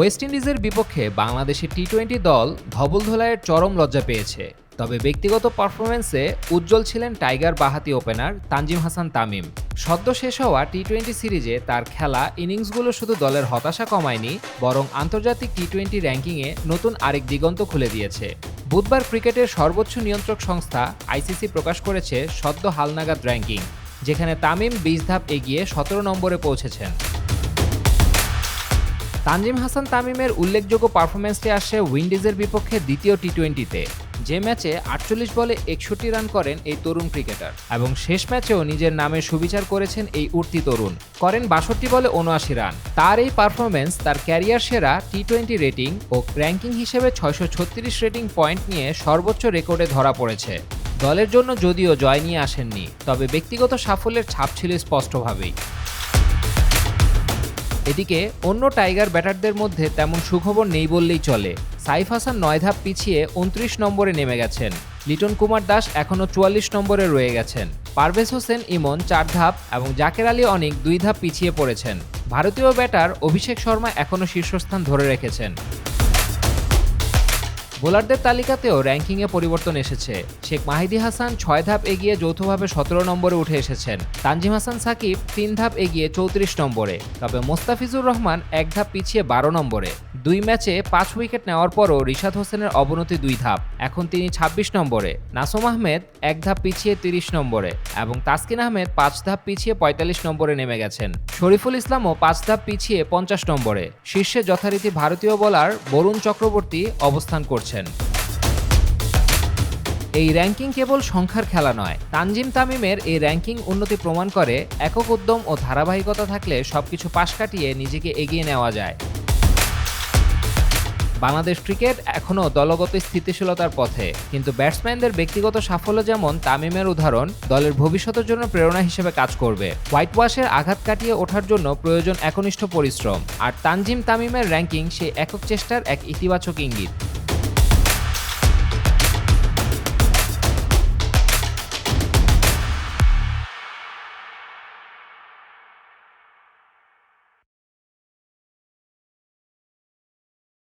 West ইন্ডিজের বিপক্ষে বাংলাদেশের টি টোয়েন্টি দল ধবলধোলাইয়ের চরম লজ্জা পেয়েছে। তবে ব্যক্তিগত পারফরমেন্সে উজ্জ্বল ছিলেন টাইগার বাহাতি ওপেনার তানজিম হাসান তামিম। সদ্য শেষ হওয়া টি টোয়েন্টি সিরিজে তার খেলা ইনিংসগুলো শুধু দলের হতাশা কমায়নি, বরং আন্তর্জাতিক টি টোয়েন্টি র্যাঙ্কিংয়ে নতুন আরেক দিগন্ত খুলে দিয়েছে। বুধবার ক্রিকেটের সর্বোচ্চ নিয়ন্ত্রক সংস্থা আইসিসি প্রকাশ করেছে সদ্য হালনাগাদ র্যাঙ্কিং, যেখানে তামিম বিশ ধাপ এগিয়ে সতেরো নম্বরে পৌঁছেছেন। তানজিম হাসান তামিমের উল্লেখযোগ্য পারফরমেন্সটি আসে উইন্ডিজের বিপক্ষে দ্বিতীয় টি টোয়েন্টিতে যে ম্যাচে আটচল্লিশ বলে একষট্টি রান করেন এই তরুণ ক্রিকেটার এবং শেষ ম্যাচেও নিজের নামে সুবিচার করেছেন এই উঠতি তরুণ। করেন বাষট্টি বলে উনআশি রান। তার এই পারফরমেন্স তার ক্যারিয়ার সেরা টি টোয়েন্টি রেটিং ও র্যাঙ্কিং হিসেবে ছয়শো ছত্রিশ রেটিং পয়েন্ট নিয়ে সর্বোচ্চ রেকর্ডে ধরা পড়েছে। দলের জন্য যদিও জয় নিয়ে আসেননি, তবে ব্যক্তিগত সাফল্যের ছাপ ছিল স্পষ্টভাবেই। এদিকে অন্য টাইগার ব্যাটারদের মধ্যে তেমন সুখবর নেই বললেই চলে। সাইফ হাসান নয় ধাপ পিছিয়ে উনত্রিশ নম্বরে নেমে গেছেন। লিটন কুমার দাস এখনও চুয়াল্লিশ নম্বরে রয়ে গেছেন। পারভেজ হোসেন, ইমন চার ধাপ এবং জাকের আলী অনেক দুই ধাপ পিছিয়ে পড়েছেন। ভারতীয় ব্যাটার অভিষেক শর্মা এখনও শীর্ষস্থান ধরে রেখেছেন। বোলারদের তালিকাতেও র্যাঙ্কিংয়ে পরিবর্তন এসেছে। শেখ মাহিদি হাসান ছয় ধাপ এগিয়ে যৌথভাবে সতেরো নম্বরে উঠে এসেছেন। তানজিম হাসান সাকিব তিন ধাপ এগিয়ে চৌত্রিশ নম্বরে। তবে মোস্তাফিজুর রহমান এক ধাপ পিছিয়ে বারো নম্বরে। দুই ম্যাচে পাঁচ উইকেট নেওয়ার পরও রিশাদ হোসেনের অবনতি দুই ধাপ। এখন তিনি ২৬ নম্বরে। নাসুম আহমেদ এক ধাপ পিছিয়ে তিরিশ নম্বরে এবং তাসকিন আহমেদ পাঁচ ধাপ পিছিয়ে পঁয়তাল্লিশ নম্বরে নেমে গেছেন। শরীফুল ইসলামও পাঁচ ধাপ পিছিয়ে পঞ্চাশ নম্বরে। শীর্ষে যথারীতি ভারতীয় বোলার বরুণ চক্রবর্তী অবস্থান করছেন। এই র্যাঙ্কিং কেবল সংখ্যার খেলা নয়, তানজিম তামিমের এই র্যাঙ্কিং উন্নতি প্রমাণ করে একক উদ্যম ও ধারাবাহিকতা থাকলে সবকিছু পাশ কাটিয়ে নিজেকে এগিয়ে নেওয়া যায়। বাংলাদেশ ক্রিকেট এখনও দলগত স্থিতিশীলতার পথে, কিন্তু ব্যাটসম্যানদের ব্যক্তিগত সাফল্য যেমন তামিমের উদাহরণ, দলের ভবিষ্যতের জন্য প্রেরণা হিসেবে কাজ করবে। হোয়াইট ওয়াশের আঘাত কাটিয়ে ওঠার জন্য প্রয়োজন একনিষ্ঠ পরিশ্রম। আর তানজিম তামিমের র্যাঙ্কিং সেই একক চেষ্টার এক ইতিবাচক ইঙ্গিত।